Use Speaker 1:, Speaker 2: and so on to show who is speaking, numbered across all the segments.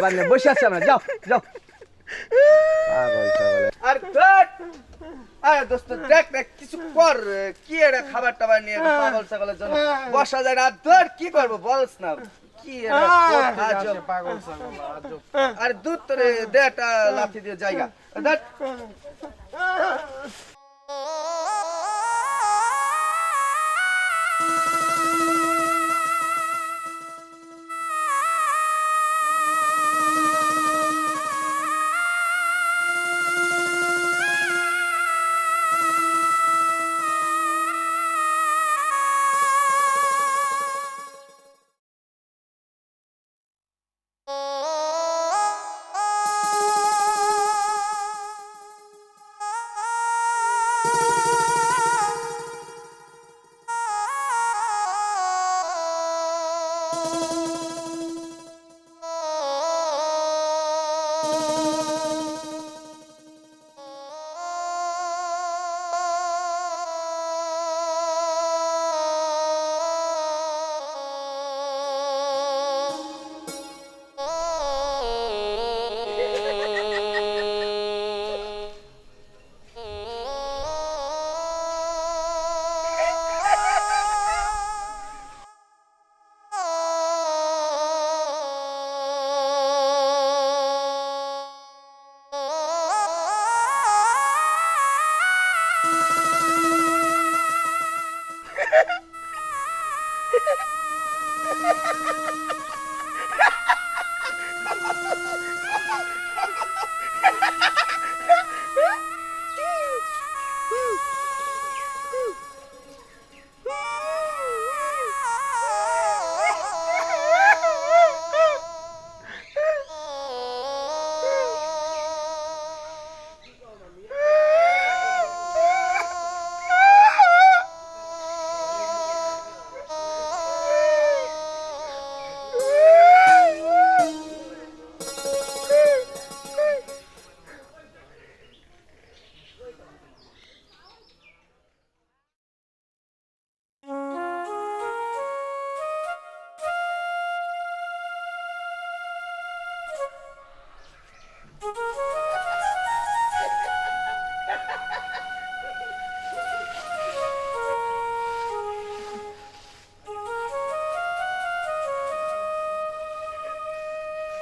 Speaker 1: খাবার নিয়ে বসে আছি আমরা যাও যাও।
Speaker 2: আর আরে দোস্ত দেখ দেখ কিছু কর কি এটা খাবার টাবার নিয়ে পাগল ছাগলের জন্য বসা যায় ধর কি করব বলস না। কি।
Speaker 3: পাগল ছাগল
Speaker 2: আর দুধ তোরে লাথি দিয়ে জায়গা।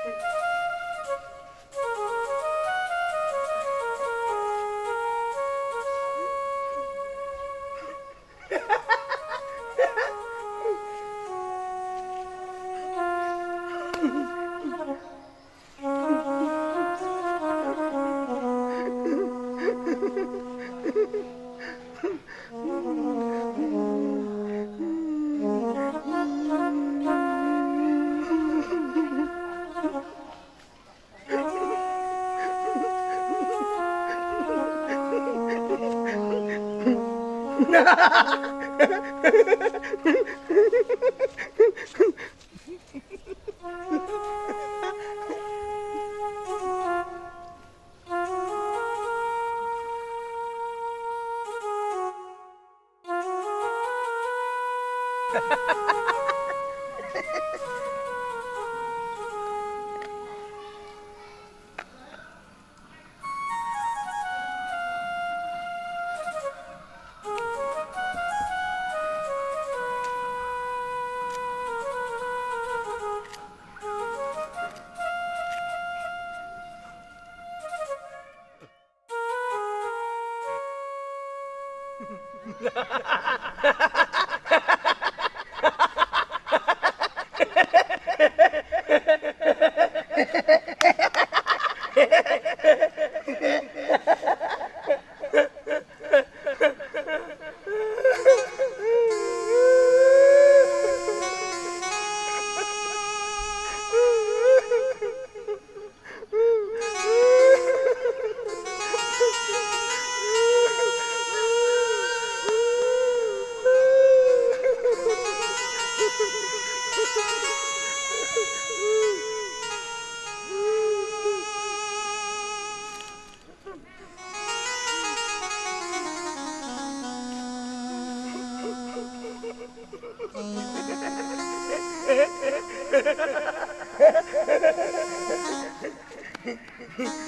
Speaker 2: Thank you. Ha ha ha ha ha!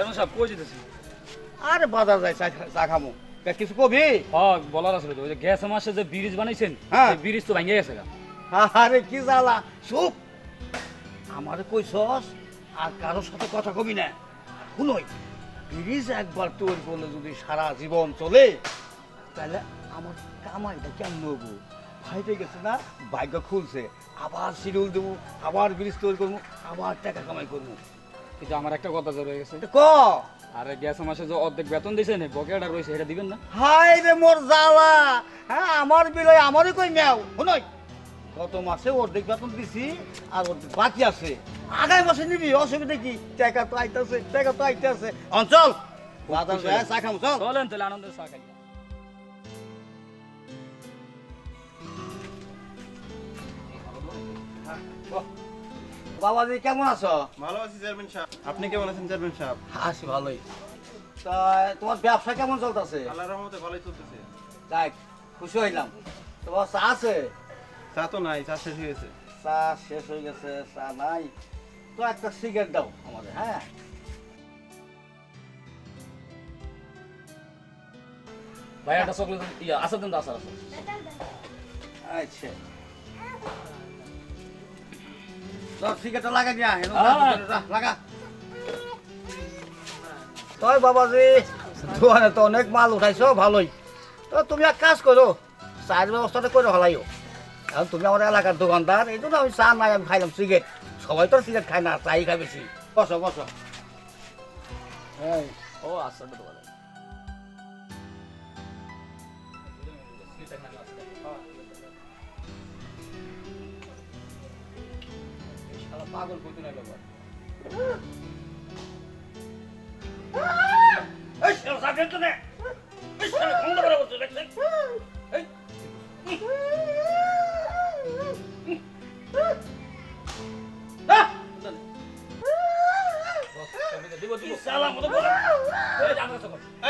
Speaker 3: Simon সাহেব কই যেতেছি?
Speaker 1: আরে বাজার যাই চা খামু। কিছু কবি?
Speaker 3: হ্যাঁ বলার তো ওই যে গ্যাস মাসে যে ব্রিজ বানাইছেন
Speaker 1: হ্যাঁ।
Speaker 3: ব্রিজ তো ভেঙে গেছে গা।
Speaker 1: আরে কি জ্বালা। চুপ। আমারে কইছস আর কারোর সাথে কথা কবি না। শুনই ব্রিজ একবার তোর বলে যদি সারা জীবন চলে তাহলে আমার কামাইটা কেমন হব ভাইতে গেছে না ভাগ্য খুলছে। আবার শিডিউল দেবো আবার ব্রিজ তৈরি করব আবার টাকা কামাই করব।
Speaker 3: কিন্তু আমার একটা কথা জড়ে গেছে।
Speaker 1: ক?
Speaker 3: আর গ্যাস মাসে যে অর্ধেক বেতন দিয়েছে না বকেয়াটা রয়েছে এটা দিবেন না?
Speaker 1: হাই রে মোর জ্বালা। হ্যাঁ আমার বিলয় আমারই কই মেও শুনই। গত মাসে অর্ধেক বেতন দিছি আর অর্ধেক বাকি আছে। আগামী মাসে নিবি অসুবিধা কি? টাকা তো আইতাছে টাকা তো আইতাছে। অঞ্চল যায় চা খাম চল।
Speaker 3: চলেন তাহলে আনন্দের চা খাই।
Speaker 1: বাবাজি কেমন আছো?
Speaker 4: ভালো আছি চেয়ারম্যান সাহেব। আপনি কেমন আছেন চেয়ারম্যান সাহেব?
Speaker 1: আছি ভালোই। তা তোমার ব্যবসা কেমন চলতেছে?
Speaker 4: আল্লাহর রহমতে ভালোই চলতেছে।
Speaker 1: যাক খুশি হইলাম। তোমার চা আছে?
Speaker 4: চা তো নাই চা শেষ হয়ে গেছে।
Speaker 1: চা শেষ হয়ে গেছে চা নাই। তো একটা সিগারেট দাও আমাদের হ্যাঁ?
Speaker 3: ভাই একটা চকলেট ইয়া আসার দিন তো আসার আছে।
Speaker 1: আচ্ছা। তই বাবাজি দোকানে তো অনেক মাল উঠাইছো ভালোই। তো তুমি এক কাজ করো চায়ের ব্যবস্থাটা করে হলাইও। এখন তুমি আমার এলাকার দোকানদার এই জন্য আমি চা নাই আমি খাইলাম সিগারেট সবাই তো সিগারেট খায় না চাই খায় বেশি বসো বসো। এই
Speaker 3: ও আসারটা
Speaker 1: আহ!
Speaker 3: দিব দিব
Speaker 1: শালা মতো বলে?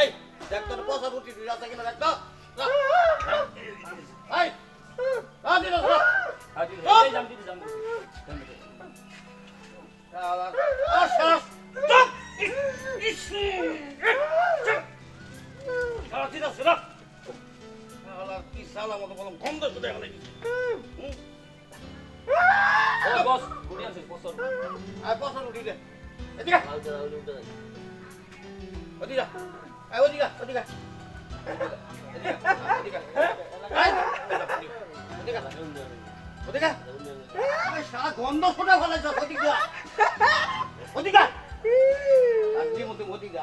Speaker 3: এই
Speaker 1: দেখ তোর পয়সা রুটি রাস্তা কিনা দেখ শালা মতো বললাম গন্ধ শুধু
Speaker 3: ও বস গুড়ি আছে বস
Speaker 1: আর পয়সা রুটি দে এদিকে ওদিকে এই ওদিকে এদিকে ওদিকে গন্ধ আর যে মতো ওদিকে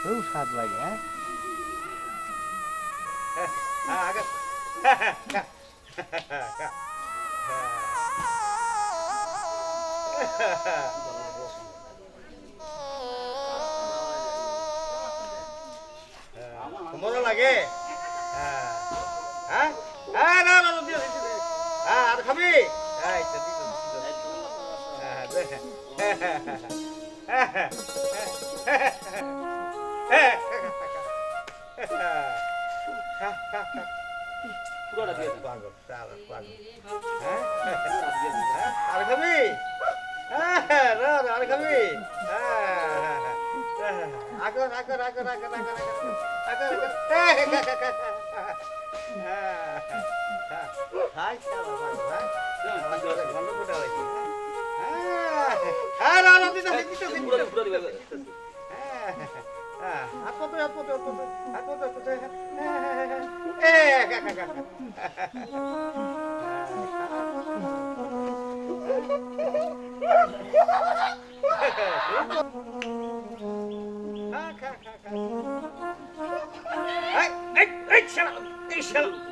Speaker 1: খুব স্বাদ লাগে হ্যাঁ মজা লাগে হ্যাঁ হ্যাঁ হ্যাঁ না না হ্যাঁ আর খাবি হ্যাঁ আর খাবি হ্যাঁ আর খাবি হ্যাঁ আগর আগর আগর আগর আগর আগর আগর হাই শালা ভাই ভাই গন্ধ কোটা হইছে হ্যাঁ না না দিতে দিতে দিতে আপতো আপতো আপতো আপতো আপতো এ কাকা কাকা খা খা খা খা এই এই এই শালা এই শালা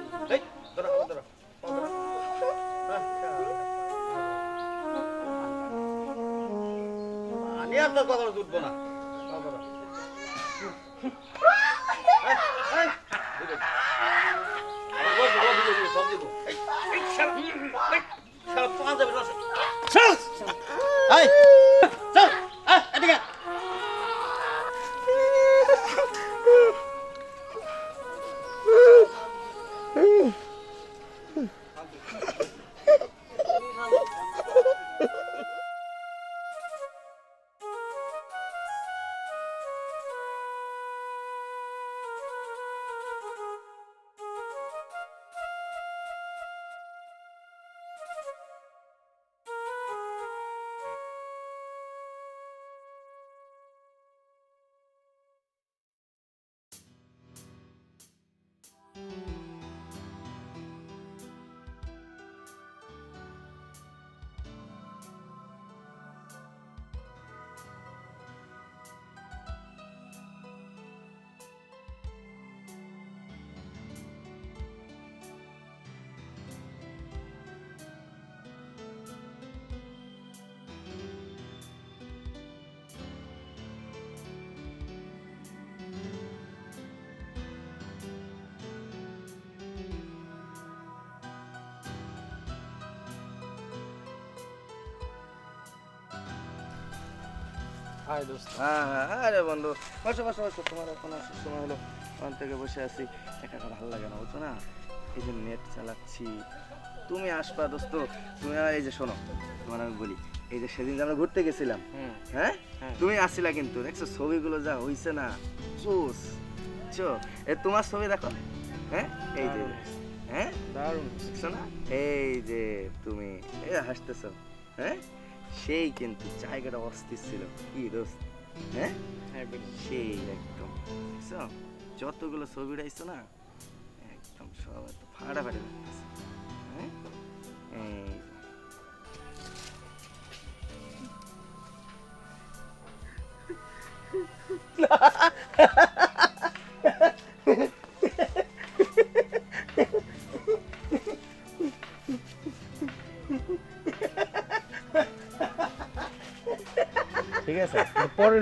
Speaker 1: তোর কথা উঠবো না।
Speaker 3: হাই দোস্ত।
Speaker 2: হ্যাঁ হ্যাঁ আরে বন্ধু বসো বসো বসো। তোমার এখন আসার সময় হলো ওখান থেকে বসে আছি। একা একা ভালো লাগে না বুঝছ না? এই যে নেট চালাচ্ছি। তুমি আসবা দোস্ত। তুমি আর এই যে শোনো তোমার আমি বলি এই যে সেদিন যে আমরা ঘুরতে গেছিলাম হ্যাঁ?
Speaker 3: হ্যাঁ।
Speaker 2: তুমি আসছিলা কিন্তু দেখছ? ছবিগুলো যা হইছে না জোস চো এ তোমার ছবি দেখো হ্যাঁ? এই যে হ্যাঁ?
Speaker 3: দারুণ।
Speaker 2: দেখছ না? এই যে তুমি এই হাসতেছো হ্যাঁ? সেই কিন্তু জায়গাটা অস্থির ছিল। কি দোস্ত হ্যাঁ?
Speaker 3: হ্যাঁ
Speaker 2: সেই একদম। যতগুলো ছবি উঠাইছো না একদম সব এত ফাটাফাটি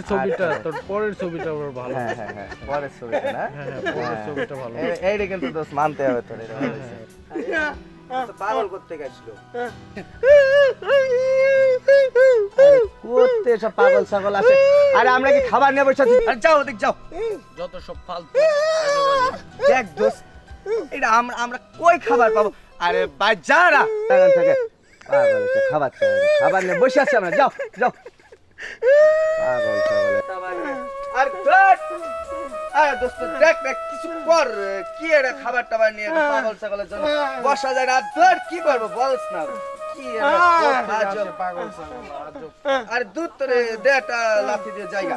Speaker 5: ছবিটা। তোর পরের ছবিটা আমার ভালো।
Speaker 2: হ্যাঁ হ্যাঁ হ্যাঁ পরের ছবিটা না?
Speaker 5: হ্যাঁ, হ্যাঁ, পরের ছবিটা ভালো।
Speaker 2: এইটা কিন্তু দোষ মানতে হবে তোর পাগল করতে গেছিল। করতে সব পাগল ছাগল আছে। আরে আমরা কি খাবার নিয়ে বসে আছি? আরে যাও ওদিক যাও।
Speaker 3: যত সব ফালতু
Speaker 2: দেখ দোস্ত এটা আমরা আমরা কই খাবার পাবো? আরে বাজারা। থেকে খাবার খাবার নিয়ে বসে আছি আমরা। যাও যাও। আর ধর আরে দোস্ত, দেখ দেখ, কিছু কি এটা খাবার টাবার নিয়ে পাগল ছাগলের জন্য? বসা যায় না। ধর, কি করব, বলস না। আরে দুধ তোরে দে লাফি লাথি দিয়ে জায়গা।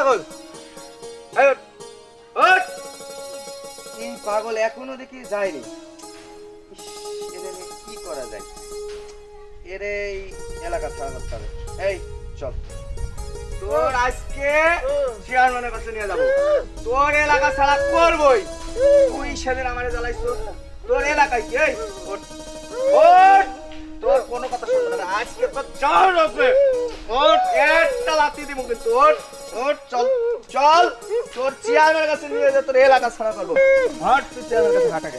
Speaker 2: পাগল? এই পাগল এখনও দেখি যায়নি। কি করা যায়? এর এই এলাকা ছাড়া করতে হবে এই, চল। তোর আজকে চেয়ারম্যানের কাছে নিয়ে যাব। তোর এলাকা ছাড়া করবই। তুই সেদিন আমার জ্বালাইছ। তোর এলাকায় কি? এই। তোর কোনো কথা শুনবে না। আজকে তোর চার হবে ওঠ, একটা লাথি দিব কিন্তু, ওঠ। ওঠ চল চল তোর চেয়ারম্যানের কাছে নিয়ে যা তোর এলাকা ছাড়া করব হাট তুই চেয়ারম্যানের কাছে হাঁটাকে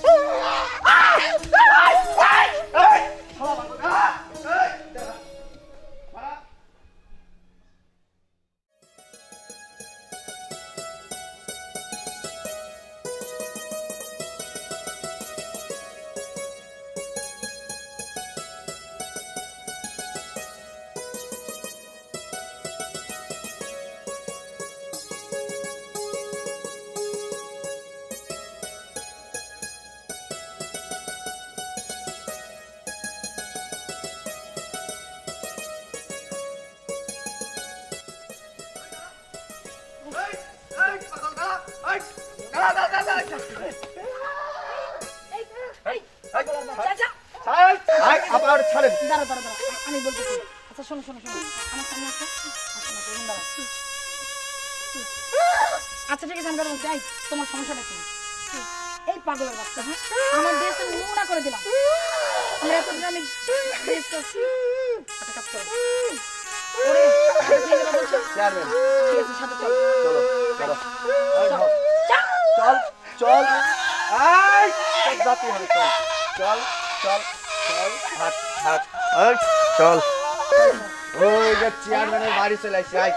Speaker 6: দাঁড়া দাঁড়া দাঁড়া আমি বলতেছি। আচ্ছা শোনো শোনো শোনো। আমার সামনে দাঁড়াও। আচ্ছা ঠিক আছে আমি বলছি এই, তোমার সমস্যাটা কি এই পাগলের বাচ্চা হ্যাঁ? আমার ড্রেসটা নোংরা করে দিলাম। আমরা এতদিন আমি ড্রেস করছি একটা কাজ করো। ওরে ঠিক আছে, বলছো?
Speaker 2: চেয়ারম্যান
Speaker 6: ঠিক আছে সাথে চলো।
Speaker 2: চলো চলো। হাট এই, চল। ওই যে চেয়ারম্যানের বাড়ি চলে আই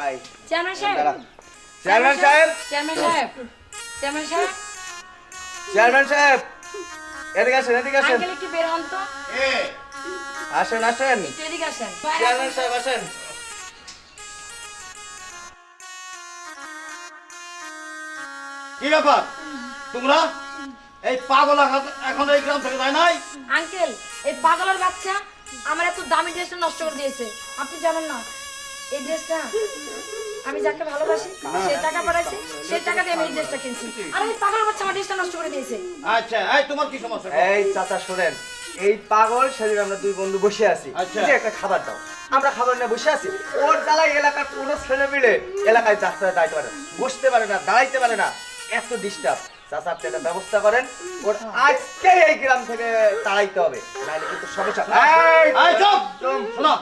Speaker 6: আয়,
Speaker 2: চেয়ারম্যান সাহেব,
Speaker 6: চেয়ারম্যান সাহেব।
Speaker 2: চেয়ারম্যান সাহেব।
Speaker 6: চেয়ারম্যান সাহেব। চেয়ারম্যান সাহেব।
Speaker 2: চেয়ারম্যান সাহেব! এদিকে আসেন এদিকে আসেন।
Speaker 6: একটু বের হন তো
Speaker 2: আসেন আসেন।
Speaker 6: এদিকে আসেন।
Speaker 2: চেয়ারম্যান সাহেব আসেন।
Speaker 1: কি ব্যাপার? তোমরা? এই পাগল এখন- এখন এই গ্রাম থেকে যায় নাই?
Speaker 6: আঙ্কেল এই পাগলের বাচ্চা আমার এত দামি ড্রেসটা নষ্ট করে দিয়েছে। আপনি জানেন না এই ড্রেসটা আমি যাকে ভালোবাসি সে টাকা পাঠাইছে সে টাকা দিয়ে আমি এই ড্রেসটা কিনছি। আর এই পাগলের বাচ্চা আমার ড্রেসটা নষ্ট করে দিয়েছে।
Speaker 1: আচ্ছা এই তোমার কি সমস্যা?
Speaker 2: এই চাচা শোনেন। এই পাগল সেদিন আমরা দুই বন্ধু বসে আছি।
Speaker 1: আচ্ছা।
Speaker 2: যে একটা খাবার দাও। আমরা খাবার নিয়ে বসে আছি। ওর জ্বালায় এলাকার কোনো ছেলে মিলে এলাকায় যাত্রা দাঁড়াইতে পারে না। বসতে পারে না দাঁড়াইতে পারে না। এত ডিস্টার্ব চাচা আপনি একটা ব্যবস্থা করেন। ওর আজকে এই গ্রাম থেকে তাড়াইতে হবে। নাহলে কিন্তু সমস্যা।
Speaker 1: শোনো।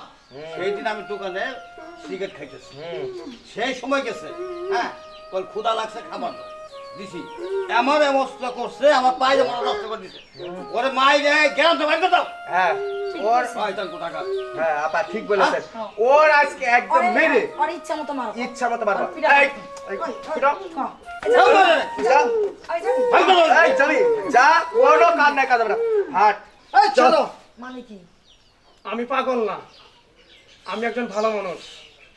Speaker 1: সেই দিন আমি দোকানে সিগারেট খাইতেছি। সেই সময় গেছে হ্যাঁ? ক্ষুদা লাগছে খাবার দাও। দিছি। এমন অবস্থা করছে আমার পায়ে যেমন নষ্ট করে দিছে। ওরে মাই রে গেলাম তো বাইরে দাও
Speaker 2: হ্যাঁ ওর
Speaker 1: শয়তান কোথাকার?
Speaker 2: হ্যাঁ আপা ঠিক বলেছেন। ওর আজকে একদম মেরে।
Speaker 6: ওর ইচ্ছা মতো মারো।
Speaker 2: ইচ্ছা মতো মারবো এই, এই, পিটাও।
Speaker 1: যাও। বাইরে।
Speaker 2: যা।
Speaker 6: এই যাবি?
Speaker 1: বাইরে দাও।
Speaker 2: এই যাবি যা কোনো কাজ নাই কাজ হবে না। হাট।
Speaker 1: এই চলো।
Speaker 6: মানে কি?
Speaker 5: আমি পাগল না। আমি একজন ভালো মানুষ।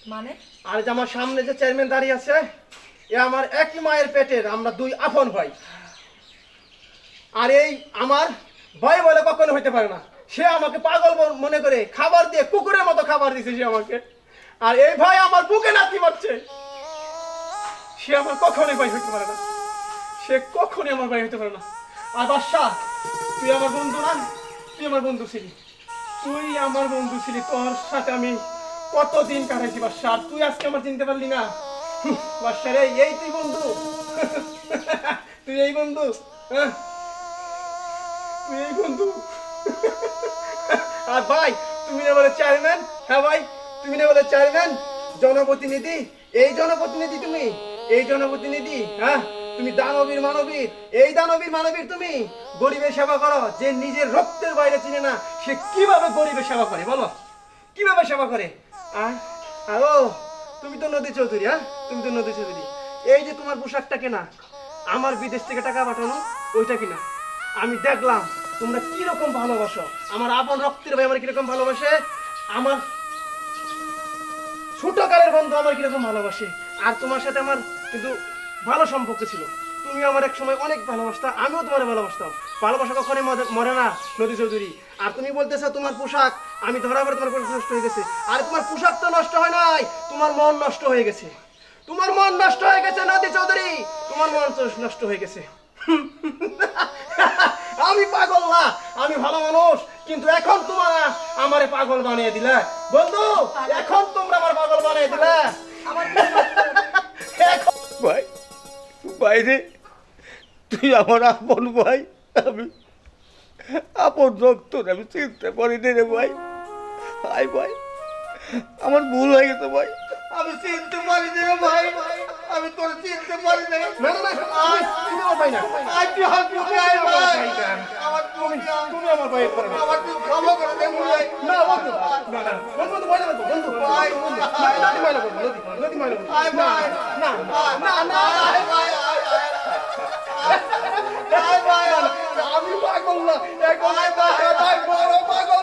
Speaker 6: মানে?
Speaker 5: আর যে আমার সামনে যে চেয়ারম্যান দাঁড়িয়ে আছে এ আমার একই মায়ের পেটের, আমরা দুই আপন ভাই। আর এই আমার ভাই বলে কখনো হইতে পারে না। সে আমাকে পাগল মনে করে খাবার দিয়ে কুকুরের মতো খাবার দিছে সে আমাকে। আর এই ভাই আমার বুকে নাতি মারছে। সে আমার কখনোই ভাই হইতে পারে না। সে কখনোই আমার ভাই হইতে পারে না। আর বাদশাহ, তুই আমার বন্ধু না? তুই আমার বন্ধু ছিলি। তুই আমার বন্ধু ছিলি, তোর সাথে আমি কতদিন কাটাইছি বাদশা আর তুই আজকে আমার চিনতে পারলি না? হুঁ, বাদশা রে এই তুই বন্ধু। তুই এই বন্ধু। হ্যাঁ? তুই এই বন্ধু। আর ভাই তুমি না বলে চেয়ারম্যান হ্যাঁ ভাই তুমি না বলে চেয়ারম্যান জনপ্রতিনিধি। এই জনপ্রতিনিধি তুমি। এই জনপ্রতিনিধি হ্যাঁ? তুমি দানবীর মানবীর। এই দানবীর মানবীর তুমি। গরিবের সেবা করো যে নিজের রক্তের বাইরে চিনে না সে কীভাবে গরিবের সেবা করে বলো? কীভাবে সেবা করে? আর তুমি তো নদী চৌধুরী হ্যাঁ? তুমি তো নদী চৌধুরী। এই যে তোমার পোশাকটা কেনা, আমার বিদেশ থেকে টাকা পাঠানো, ওইটা কিনা? আমি দেখলাম, তোমরা কীরকম ভালোবাসো। আমার আপন রক্তের ভাই আমার কীরকম ভালোবাসে? আমার ছোট কালের বন্ধু আমার কীরকম ভালোবাসে? আর তোমার সাথে আমার কিন্তু ভালো সম্পর্ক ছিল। তুমি আমার এক সময় অনেক ভালোবাসতা, আমিও তোমার ভালোবাসতাম। ভালোবাসা কখনোই মরে না, নদী চৌধুরী। আর তুমি বলতেছো তোমার পোশাক আমি ধরা পড়ে তোমার পোশাক নষ্ট হয়ে গেছে। আর তোমার পোশাক তো নষ্ট হয় নাই তোমার মন নষ্ট হয়ে গেছে। তোমার মন নষ্ট হয়ে গেছে নদী চৌধুরী তোমার মন তো নষ্ট হয়ে গেছে। আমি পাগল না আমি ভালো মানুষ কিন্তু এখন তোমরা আমারে পাগল বানিয়ে দিলে। বন্ধু এখন তোমরা আমার পাগল বানিয়ে দিলে।
Speaker 6: আমার
Speaker 1: ভাই বাইরে তুই আমার আপন ভাই আমি আপন রক্ত আমি চিনতে পারিনি রে ভাই হাই ভাই আমার ভুল হয়ে গেছে ভাই আমি চিনতে পারিনি রে ভাই আমি তোর চিনতে পারি না
Speaker 5: না না না তুমি আমার ভাই না
Speaker 1: আজ তুই হাত মুখে আয় ভাই আমার
Speaker 5: তুমি তুমি আমার ভাই করে না
Speaker 1: আমার তুই ক্ষমা করে দে ভাই
Speaker 5: না বন্ধু না না বন্ধু বন্ধু
Speaker 1: ভাই
Speaker 5: নদী করব
Speaker 1: আয় ভাই
Speaker 5: না না না না
Speaker 1: আয় ভাই আয় আয় আয় ভাই
Speaker 5: আমি পাগল না এখন
Speaker 1: আয় ভাই ভাই বড় পাগল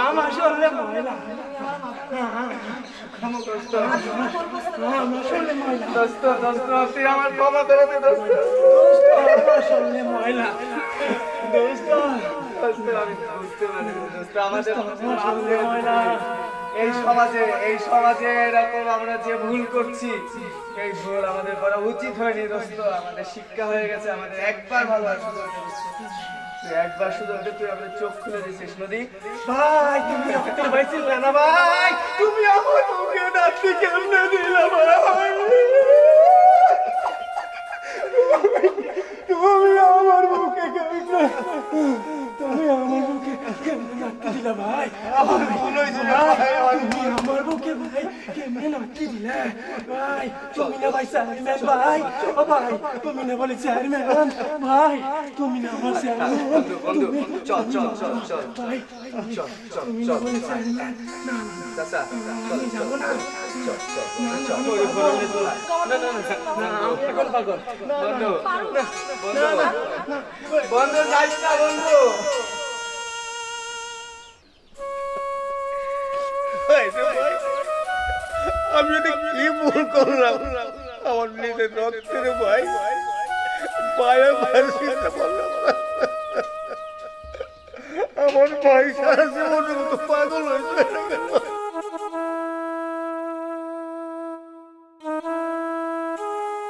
Speaker 1: আমার
Speaker 5: শরীরে ময়লা
Speaker 2: দোস্ত দোস্ত তুই আমার ক্ষমা করে দে দোস্ত
Speaker 5: আমার শরীরে ময়লা দোস্ত
Speaker 2: দোস্ত আমি বুঝতে পারি দোস্ত আমাদের এই সমাজে এই সমাজে এরকম আমরা যে ভুল করছি, এই ভুল আমাদের করা উচিত হয়নি দোস্ত। আমাদের শিক্ষা হয়ে গেছে, আমাদের একবার ভালো আছে একবার শুধু তুই আমাদের চোখ খুলে দিছিস নদী।
Speaker 5: ভাই, তুমি আমাকে না ভাই? তুমি আমার মুখে নাচতে কেমনে দিলা ভাই তুমি আমার কেমনে তুমি আমার মুখে কেমনে নাচতে দিলা ভাই? আমার ভুল হয়েছে ভাই তুমি আমার মুখে ভাই কেমনে নাচতে দিলা? ভাই তুমি না ভাই চেয়ারম্যান ভাই। ও ভাই তুমি না বলে চেয়ারম্যান। ভাই তুমি না আমার চেয়ারম্যান।
Speaker 2: চল চল চল চল চল চল চল
Speaker 5: চেয়ারম্যান।
Speaker 2: চাচা চল চল চল চল চল না না না এখন পাগল বন্ধু বন্ধু বন্ধু যাইস না বন্ধু
Speaker 1: ভাই রে ভাই আমি এটা কি ভুল করলাম আমার নিজের রক্তের ভাই পায়ে ভাই আমার ভাই সারা জীবনের মতো পাগল হয়েছে